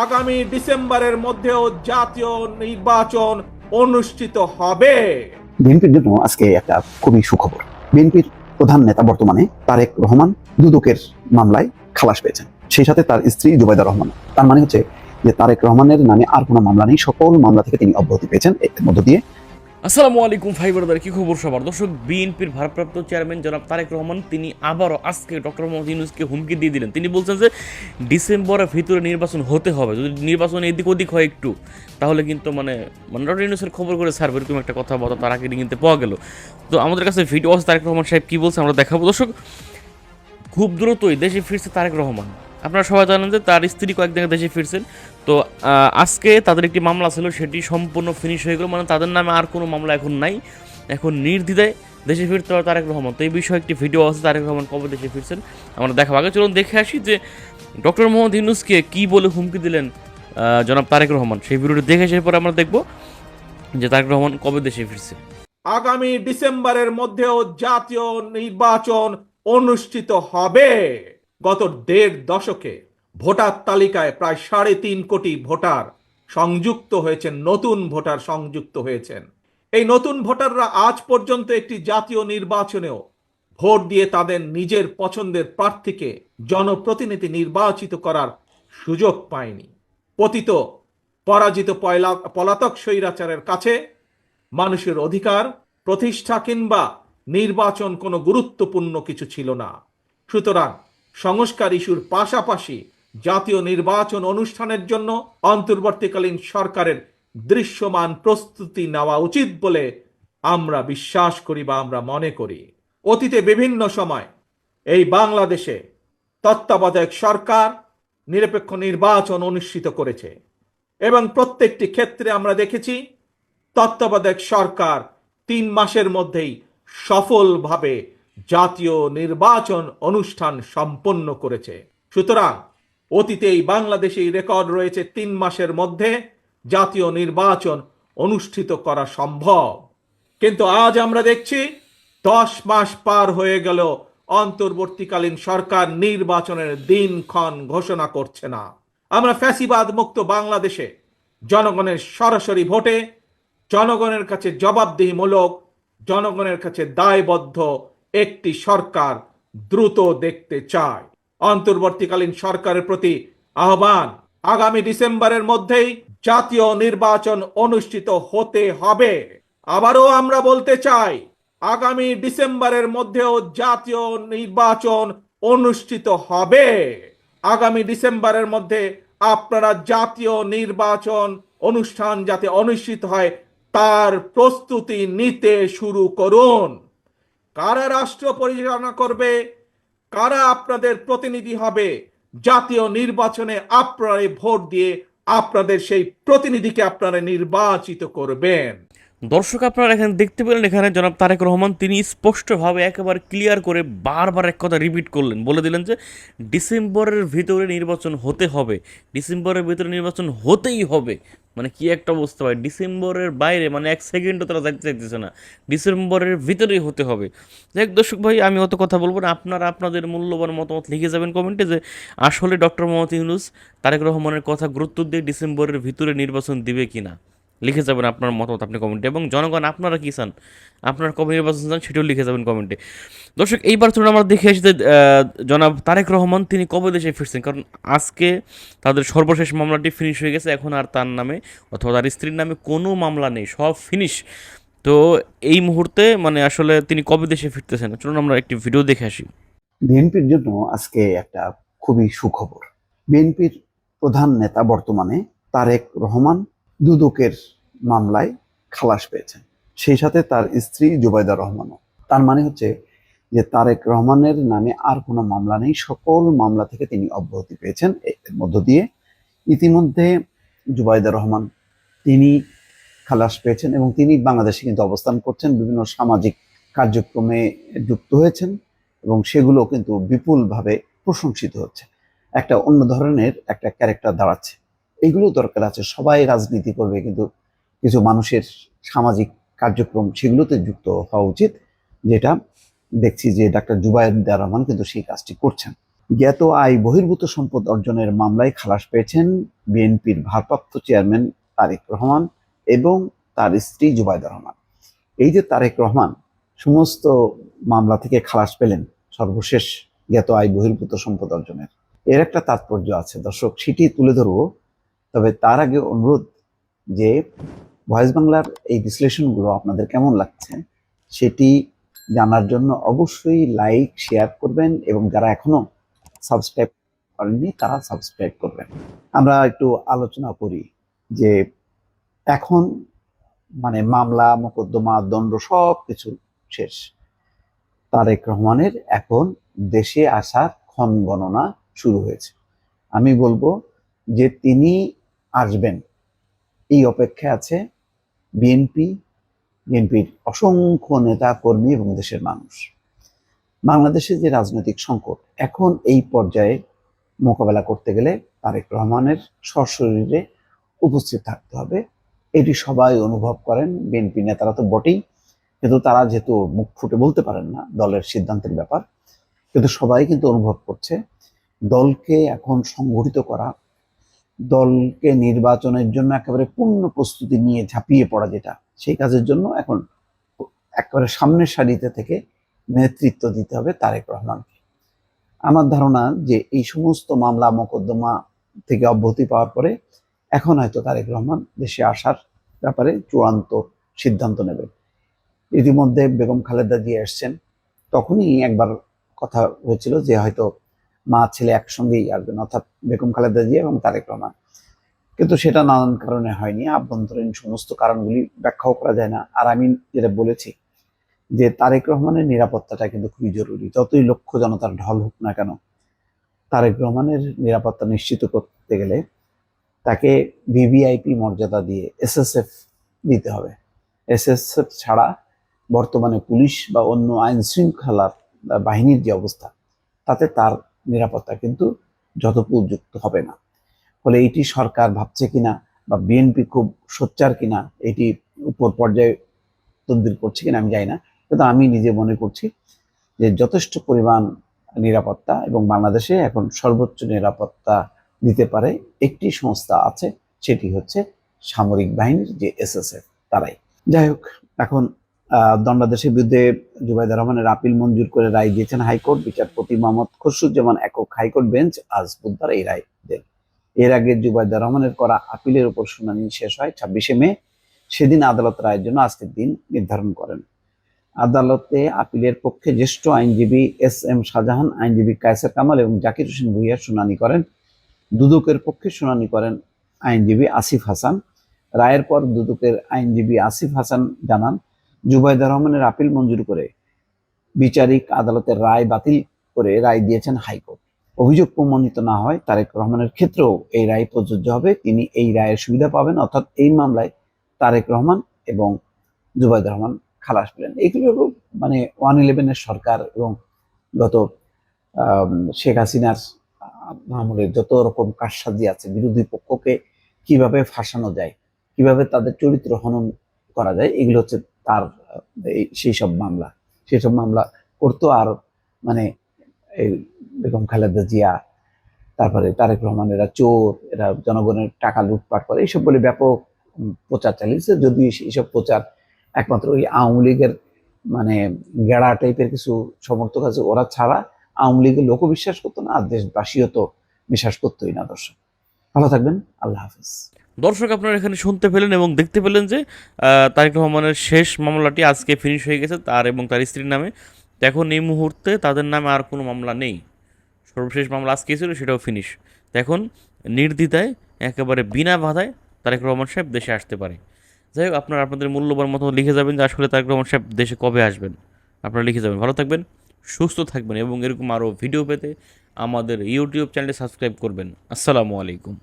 আগামী ডিসেম্বরের মধ্যেও জাতীয় নির্বাচন অনুষ্ঠিত হবে। বিএনপির জন্য আজকে একটা খুবই সুখবর। বিএনপির প্রধান নেতা বর্তমানে তারেক রহমান দুদকের মামলায় খালাস পেয়েছেন। সেই সাথে তার স্ত্রী জুবাইদা রহমান। তার মানে হচ্ছে যে তারেক রহমানের নামে আর কোনো মামলা নেই। সকল মামলা থেকে তিনি অব্যাহতি পেয়েছেন। এর মধ্য দিয়ে আসসালামু আলাইকুম ভাই ব্রাদার কি খবর সবার? দর্শক, বিএনপির ভারপ্রাপ্ত চেয়ারম্যান জনাব তারেক রহমান, তিনি আবারও আজকে ডক্টর মোহাম্মদ ইউনুসকে হুমকি দিয়ে দিলেন। তিনি বলছেন যে, ডিসেম্বরের ভিতরে নির্বাচন হতে হবে। যদি নির্বাচন এদিক ওদিক হয় একটু, তাহলে কিন্তু মানে মানে ডক্টর ইউনুসের খবর করে স্যার এরকম একটা কথা বলা তার আগে কিন্তু পাওয়া গেল। তো আমাদের কাছে ভিডিও আছে, তারেক রহমান সাহেব কী বলছে আমরা দেখাবো। দর্শক, খুব দ্রুতই দেশে ফিরছে তারেক রহমান। আপনারা সবাই জানেন যে তার স্ত্রী কয়েকদিন দেশে ফিরছেন। তো আজকে তাদের একটি মামলা ছিল, সেটি সম্পূর্ণ ফিনিশ হয়ে গেল। মানে তাদের নামে আর কোনো মামলা এখন নাই। এখন নির্দ্বিধায় দেশে ফিরতে হবে তারেক রহমান। তো এই বিষয়ে একটি ভিডিও আছে, তারেক রহমান কবে দেশে ফিরছেন, আমরা দেখাবো। আগে চলুন দেখে আসি যে ডক্টর মোহাম্মদ ইউনুসকে কী বলে হুমকি দিলেন জনাব তারেক রহমান। সেই ভিডিওটি দেখে আসার পরে আমরা দেখব যে তারেক রহমান কবে দেশে ফিরছে আগামী ডিসেম্বরের মধ্যেও জাতীয় নির্বাচন অনুষ্ঠিত হবে। গত দেড় দশকে ভোটার তালিকায় প্রায় সাড়ে তিন কোটি ভোটার সংযুক্ত হয়েছেন, নতুন ভোটার সংযুক্ত হয়েছেন। এই নতুন ভোটাররা আজ পর্যন্ত একটি জাতীয় নির্বাচনেও ভোট দিয়ে তাদের নিজের পছন্দের প্রার্থীকে জনপ্রতিনিধি নির্বাচিত করার সুযোগ পায়নি। পতিত, পরাজিত পলাতক স্বৈরাচারের কাছে মানুষের অধিকার, প্রতিষ্ঠা কিংবা নির্বাচন কোনো গুরুত্বপূর্ণ কিছু ছিল না। সুতরাং সংস্কার ইস্যুর পাশাপাশি জাতীয় নির্বাচন অনুষ্ঠানের জন্য অন্তর্বর্তীকালীন সরকারের দৃশ্যমান প্রস্তুতি নেওয়া উচিত বলে আমরা বিশ্বাস করি বা আমরা মনে করি। অতীতে বিভিন্ন সময় এই বাংলাদেশে তত্ত্বাবধায়ক সরকার নিরপেক্ষ নির্বাচন অনুষ্ঠিত করেছে এবং প্রত্যেকটি ক্ষেত্রে আমরা দেখেছি তত্ত্বাবধায়ক সরকার তিন মাসের মধ্যেই সফলভাবে জাতীয় নির্বাচন অনুষ্ঠান সম্পন্ন করেছে। সুতরাং অতীতেই বাংলাদেশেই রেকর্ড রয়েছে তিন মাসের মধ্যে জাতীয় নির্বাচন অনুষ্ঠিত করা সম্ভব। কিন্তু আজ আমরা দেখছি দশ মাস পার হয়ে গেল, অন্তর্বর্তীকালীন সরকার নির্বাচনের দিনক্ষণ ঘোষণা করছে না। আমরা ফ্যাসিবাদ মুক্ত বাংলাদেশে জনগণের সরাসরি ভোটে, জনগণের কাছে জবাবদিহিমূলক, জনগণের কাছে দায়বদ্ধ একটি সরকার দ্রুত দেখতে চায়। অন্তর্বর্তীকালীন সরকারের প্রতি আহ্বান, আগামী ডিসেম্বরের মধ্যেই জাতীয় নির্বাচন অনুষ্ঠিত হতে হবে। আবারও আমরা বলতে চাই, আগামী ডিসেম্বরের মধ্যেও জাতীয় নির্বাচন অনুষ্ঠিত হবে। আগামী ডিসেম্বরের মধ্যে আপনারা জাতীয় নির্বাচন অনুষ্ঠান যাতে অনুষ্ঠিত হয়, তার প্রস্তুতি নিতে শুরু করুন। কারা রাষ্ট্র পরিচালনা করবে? কারা আপনাদের প্রতিনিধি হবে? জাতীয় নির্বাচনে আপনারা ভোট দিয়ে আপনাদের সেই প্রতিনিধিকে আপনারা নির্বাচিত করবেন। দর্শক আপনারা এখানে দেখতে পেলেন এখানে জনাব তারেক রহমান, তিনি স্পষ্টভাবে একেবারে ক্লিয়ার করে বারবার এক কথা রিপিট করলেন। বলে দিলেন যে, ডিসেম্বরের ভিতরে নির্বাচন হতে হবে। ডিসেম্বরের ভিতরে নির্বাচন হতেই হবে। মানে কি একটা অবস্থা হয় ডিসেম্বরের বাইরে মানে এক সেকেন্ডও তারা যাইতে চাইতেছে না। ডিসেম্বরের ভিতরেই হতে হবে। যাই দর্শক ভাই, আমি অত কথা বলব না। আপনারা আপনাদের মূল্যবান মতামত লিখে যাবেন কমেন্টে যে, আসলে ডক্টর মোহাম্মদ ইউনুস তারেক রহমানের কথা গুরুত্ব দিয়ে ডিসেম্বরের ভিতরে নির্বাচন দিবে কি না লিখে যাবেন আপনার মতামত আপনি কমেন্টে। এবং জনগণ, আপনারা কী চান? আপনারা কবে নির্বাচন চান সেটাও লিখে যাবেন কমেন্টে। দর্শক, এইবার চলুন আমরা দেখে যে জনাব তারেক রহমান, তিনি কবে দেশে ফিরছেন? কারণ আজকে তাদের সর্বশেষ মামলাটি ফিনিশ হয়ে গেছে, এখন আর তার নামে অথবা তার স্ত্রীর নামে কোনো মামলা নেই, সব ফিনিশ তো এই মুহূর্তে মানে আসলে তিনি কবে দেশে ফিরতেছেন? চলুন আমরা একটি ভিডিও দেখে আসি। বিএনপির জন্য আজকে একটা খুবই সুখবর। বিএনপির প্রধান নেতা বর্তমানে তারেক রহমান, দুদকের মামলায় খালাস পেয়েছেন সেই সাথে তার স্ত্রী জুবাইদা রহমানও। তার মানে হচ্ছে যে তারেক রহমানের নামে আর কোনো মামলা নেই। সকল মামলা থেকে তিনি অব্যাহতি পেয়েছেন। এর মধ্য দিয়ে ইতিমধ্যে জুবাইদা রহমান তিনি খালাস পেয়েছেন এবং তিনি বাংলাদেশে কিন্তু অবস্থান করছেন। বিভিন্ন সামাজিক কার্যক্রমে যুক্ত হয়েছেন এবং সেগুলো কিন্তু বিপুলভাবে প্রশংসিত হচ্ছে। একটা অন্য ধরনের একটা ক্যারেক্টার দাঁড়াচ্ছে। এইগুলো দরকার আছে। সবাই রাজনীতি করবে কিন্তু কিছু মানুষের সামাজিক কার্যক্রম সেগুলোতে যুক্ত হওয়া উচিত, যেটা দেখছি যে ডাক্তার জুবাইদা রহমান কিন্তু সেই কাজটি করছেন। জ্ঞাত আয় বহির্ভূত সম্পদ অর্জনের মামলায় খালাস পেয়েছেন বিএনপির ভারপ্রাপ্ত চেয়ারম্যান তারেক রহমান এবং তার স্ত্রী জুবাইদা রহমান। এই যে তারেক রহমান, সমস্ত মামলা থেকে খালাস পেলেন সর্বশেষ জ্ঞাত আয় বহির্ভূত সম্পদ অর্জনের। এর একটা তাৎপর্য আছে দর্শক, সেটি তুলে ধরবো, তবে তার আগে অনুরোধ যে ভয়েস বাংলার এই বিশ্লেষণগুলো আপনাদের কেমন লাগছে সেটি জানার জন্য অবশ্যই লাইক, শেয়ার করবেন এবং যারা এখনও সাবস্ক্রাইব করেননি, তারা সাবস্ক্রাইব করবেন। আমরা একটু আলোচনা করি যে এখন মানে মামলা, মোকদ্দমা, দণ্ড সব কিছু শেষ। তারেক রহমানের এখন দেশে আসার ক্ষণ গণনা শুরু হয়েছে। আমি বলব যে তিনি আসবেন। এই অপেক্ষায় আছে বিএনপি বিএনপির অসংখ্য নেতা কর্মী এবং দেশের মানুষ। বাংলাদেশের যে রাজনৈতিক সংকট, এখন এই পর্যায়ে মোকাবেলা করতে গেলে তারেক রহমানের সশরীরে উপস্থিত থাকতে হবে। এটি সবাই অনুভব করেন বিএনপি নেতারা তো বটেই, কিন্তু তারা যেহেতু মুখ ফুটে বলতে পারেন না দলের সিদ্ধান্তের ব্যাপার, কিন্তু সবাই কিন্তু অনুভব করছে দলকে এখন সংগঠিত করা দলকে নির্বাচনের জন্য একেবারে পূর্ণ প্রস্তুতি নিয়ে ঝাঁপিয়ে পড়া যেটা, সেই কাজের জন্য এখন একেবারে সামনের সারিতে থেকে নেতৃত্ব দিতে হবে তারেক রহমানকে। আমার ধারণা যে এই সমস্ত মামলা মোকদ্দমা থেকে অব্যাহতি পাওয়ার পরে এখন হয়তো তারেক রহমান দেশে আসার ব্যাপারে চূড়ান্ত সিদ্ধান্ত নেবে। ইতিমধ্যে বেগম খালেদা জিয়া এসছেন, তখনই একবার কথা হয়েছিল যে হয়তো মা ছেলে একসঙ্গেই আসবেন, অর্থাৎ বেগম খালেদা জিয়া এবং তারেক রহমান। কিন্তু সেটা নানান কারণে হয়নি, আভ্যন্তরীণ সমস্ত কারণগুলি ব্যাখ্যাও করা যায় না। আর আমি যেটা বলেছি যে তারেক রহমানের নিরাপত্তাটা কিন্তু খুবই জরুরি। যতই লক্ষ জনতার ঢল হোক না কেন, তারেক রহমানের নিরাপত্তা নিশ্চিত করতে গেলে তাকে ভিভিআইপি মর্যাদা দিয়ে এসএসএফ দিতে হবে। এসএসএফ ছাড়া বর্তমানে পুলিশ বা অন্য আইন শৃঙ্খলার বাহিনীর যে অবস্থা, তাতে তার নিরাপত্তা কিন্তু যথোপযুক্ত হবে না। ফলে এটি সরকার ভাবছে কিনা বা বিএনপি খুব সোচ্চার কিনা, এটি উপর পর্যায়ে তদবির করছে কিনা আমি জানি না। কিন্তু আমি নিজে মনে করছি যে যথেষ্ট পরিমাণ নিরাপত্তা এবং বাংলাদেশে এখন সর্বোচ্চ নিরাপত্তা দিতে পারে একটি সংস্থা আছে, সেটি হচ্ছে সামরিক বাহিনীর যে এসএসএফ, তারাই। যাই হোক, এখন দণ্ডাদেশের বিরুদ্ধে জুবাইদা রহমানের আপিল মঞ্জুর করে রায় দিয়েছেন হাইকোর্ট। বিচারপতি মোহাম্মদ খসরুজ্জামান একক হাইকোর্ট বেঞ্চ আজ বুধবার এই রায় দেন। এর আগে জুবাইদা রহমানের করা আপিলের উপর শুনানি শেষ হয় ছাব্বিশে মে। সেদিন আদালত রায়ের জন্য আজকের দিন নির্ধারণ করেন। আদালতে আপিলের পক্ষে জ্যেষ্ঠ আইনজীবী এস এম শাহজাহান, আইনজীবী কায়সার কামাল এবং জাকির হোসেন ভুইয়া শুনানি করেন। দুদকের পক্ষে শুনানি করেন আইনজীবী আসিফ হাসান। রায়ের পর দুদকের আইনজীবী আসিফ হাসান জানান জুবাইদা রহমানের আপিল মঞ্জুর করে বিচারিক আদালতের রায় বাতিল করে রায় দিয়েছেন হাইকোর্ট। অভিযোগ প্রমাণিত না হয় তারেক রহমানের ক্ষেত্রেও এই রায় প্রযোজ্য হবে। তিনি এই রায়ের সুবিধা পাবেন, অর্থাৎ এই মামলায় তারেক রহমান এবং জুবাইদ রহমান খালাস পেলেন। এগুলো মানে ওয়ান ইলেভেনের সরকার এবং গত শেখ হাসিনার আমলের যত রকম কারসাজি আছে, বিরোধী পক্ষকে কীভাবে ফাঁসানো যায়, কীভাবে তাদের চরিত্র হনন করা যায়, এগুলো হচ্ছে তার এই সেই সব মামলা সেই সব মামলা করতো আর মানে এই বেগম খালেদা জিয়া, তারপরে তারেক রহমান এরা চোর, এরা জনগণের টাকা লুটপাট করে, এইসব বলে ব্যাপক প্রচার চালিয়েছে। যদিও এইসব প্রচার একমাত্র ওই আওয়ামী লীগের মানে গেড়া টাইপের কিছু সমর্থক আছে, ওরা ছাড়া আওয়ামী লীগের লোকও বিশ্বাস করতো না, আর দেশবাসীও তো বিশ্বাস করতোই না, দর্শক। ভালো থাকবেন, আল্লাহ হাফিজ। দর্শক আপনারা এখানে শুনতে পেলেন এবং দেখতে পেলেন যে তারেক রহমানের শেষ মামলাটি আজকে ফিনিশ হয়ে গেছে, তার এবং তার স্ত্রীর নামে। এখন এই মুহূর্তে তাদের নামে আর কোনো মামলা নেই। সর্বশেষ মামলা আজকে ছিল, সেটাও ফিনিশ এখন নির্দ্বিধায়, একেবারে বিনা বাধায় তারেক রহমান সাহেব দেশে আসতে পারে। যাই হোক, আপনারা আপনাদের মূল্যবান মতো লিখে যাবেন যে আসলে তারেক রহমান সাহেব দেশে কবে আসবেন। আপনারা লিখে যাবেন। ভালো থাকবেন, সুস্থ থাকবেন এবং এরকম আরও ভিডিও পেতে আমাদের ইউটিউব চ্যানেলটি সাবস্ক্রাইব করবেন। আসসালামু আলাইকুম।